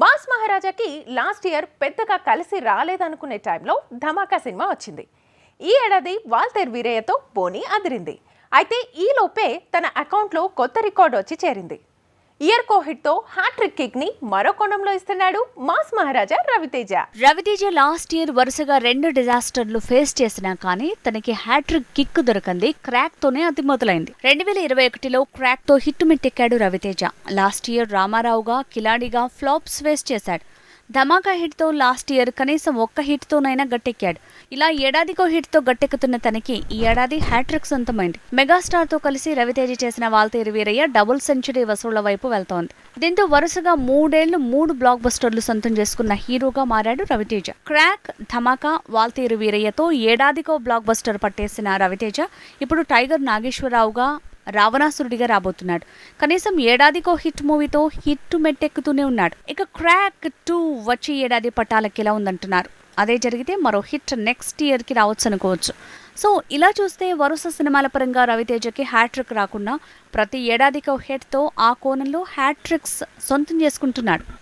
Mass మహారాజాకి last year పెద్దగా కలిసి రాలేదనుకునే టైంలో ధమాకా సినిమా వచ్చింది. ఈ ఏడాది వాల్తేర్ వీరయ్యతో పోనీ అదిరింది. అయితే ఈలోపే తన అకౌంట్లో కొత్త రికార్డు వచ్చి చేరింది. ఇయర్ కోహిట్తో హ్యాట్రిక్ కిక్ని మరో కోణంలో ఇస్తున్నాడు mass Maharaja Raviteja. Raviteja last year వరుసగా రెండు డిజాస్టర్లు ఫేస్ చేసినా కానీ తనకి హ్యాట్రిక్ కిక్ దొరకంది క్రాక్ తోనే అది మొదలైంది. రెండు వేల ఇరవై ఒకటిలో క్రాక్తో హిట్ మెట్టెక్కాడు రవితేజ. లాస్ట్ ఇయర్ రామారావుగా కిలాడిగా ఫ్లాప్స్ ఫేస్ చేశాడు. ధమాకా హిట్తో లాస్ట్ ఇయర్ కనీసం ఒక్క హిట్తోనైనా గట్టెక్కాడు. ఇలా ఏడాదికో హిట్తో గట్టెక్కుతున్న తనకి ఈ ఏడాది హ్యాట్రిక్ సొంతమైంది. మెగాస్టార్తో కలిసి రవితేజ చేసిన వాల్తేరు వీరయ్య డబుల్ సెంచరీ వసూళ్ళ వైపు వెళ్తోంది. దీంతో వరుసగా మూడేళ్ళు మూడు బ్లాక్ బస్టర్లు సొంతం చేసుకున్న హీరోగా మారాడు రవితేజ. క్రాక్ ధమాకా వాల్తేరు వీరయ్యతో ఏడాదికో బ్లాక్ బస్టర్ పట్టేసిన రవితేజ ఇప్పుడు టైగర్ నాగేశ్వరరావుగా రావణాసురుడిగా రాబోతున్నాడు. కనీసం ఏడాదికో హిట్ మూవీతో హిట్ మెట్టెక్కుతూనే ఉన్నాడు. ఇక క్రాక్ టూ వచ్చే ఏడాది పట్టాలకి ఎలా ఉందంటున్నారు. అదే జరిగితే మరో హిట్ నెక్స్ట్ ఇయర్కి రావచ్చు అనుకోవచ్చు సో ఇలా చూస్తే వరుస సినిమాల పరంగా రవితేజకి హ్యాట్రిక్ రాకుండా ప్రతి ఏడాదికో హిట్తో ఆ కోణంలో హ్యాట్రిక్స్ సొంతం చేసుకుంటున్నాడు.